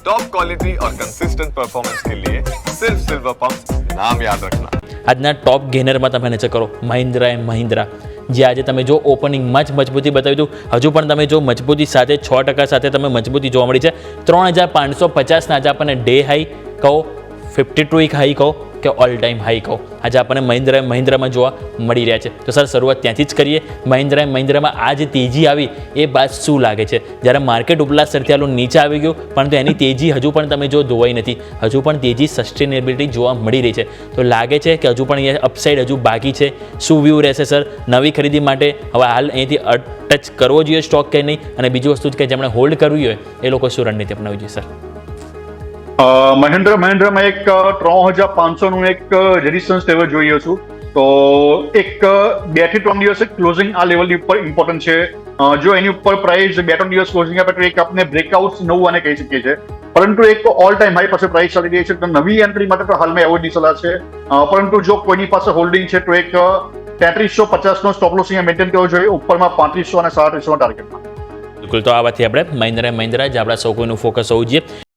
Top quality और consistent performance के लिए सिर्फ सिल्वर पंप नाम याद रखना આજના ટોપ ગેનરમાં તમે નજર કરો મહિન્દ્રા એન્ડ મહિન્દ્રા જે આજે તમે જો ઓપનિંગમાં જ મજબૂતી બતાવ્યું હતું હજુ પણ તમે જો મજબૂતી સાથે છ ટકા સાથે તમે મજબૂતી જોવા મળી છે ત્રણ હજાર પાંચસો પચાસના આજે આપણને ડે હાઈ કહો ફિફ્ટી ટુ એક હાઈ કહો કે ઓલ ટાઈમ હાઈ કહો. આજે આપણને મહિન્દ્રા મહિન્દ્રામાં જોવા મળી રહ્યા છે. તો સર, શરૂઆત ત્યાંથી જ કરીએ. મહિન્દ્રા મહિન્દ્રામાં આ જે તેજી આવી, એ બાદ શું લાગે છે? જ્યારે માર્કેટ ઉપલા સ્તરથી આલું નીચે આવી ગયું, પરંતુ એની તેજી હજુ પણ તમે જો ધોવાઈ નથી. હજુ પણ તેજી સસ્ટેનેબિલિટી જોવા મળી રહી છે. તો લાગે છે કે હજુ પણ અહીંયા અપસાઇડ હજુ બાકી છે? શું વ્યૂ રહેશે સર? નવી ખરીદી માટે હવે હાલ અહીંથી ટચ કરવો જોઈએ સ્ટોક કે નહીં? અને બીજી વસ્તુ કે જેમણે હોલ્ડ કરવી હોય, એ લોકો શું રણનીતિ અપનાવી જોઈએ, સર? મહેન્દ્ર, મહેન્દ્રમાં એક ત્રણ હજાર પાંચસોનું એક રેઝિસ્ટન્સ લેવલ જોઈએ છું. તો એક બેથી ત્રણ દિવસ ક્લોઝિંગ આ લેવલની ઉપર ઇમ્પોર્ટન્ટ છે. જો એની ઉપર પ્રાઇસ બે ત્રણ દિવસ ક્લોઝિંગ આપે તો એક આપણે બ્રેકઆઉટ નવું આને કહી શકીએ છીએ. પરંતુ એક ઓલ ટાઈમ હાઈ પાસે પ્રાઇસ ચાલી રહી છે. તો નવી એન્ટ્રી માટે તો હાલમાં એવોર્ડની સલાહ છે. પરંતુ જો કોઈની પાસે હોલ્ડિંગ છે તો એક તેત્રીસો પચાસનો સ્ટોપ લોસ અહીંયા મેન્ટેન કરવો જોઈએ. ઉપરમાં પાંત્રીસો અને સાડત્રીસો ટાર્ગેટમાં બિલકુલ, તો આ વાતથી આપણે મહિન્દ્રા મહિન્દ્રા જે આપણા સૌ કોઈનું ફોકસ હોવું જોઈએ.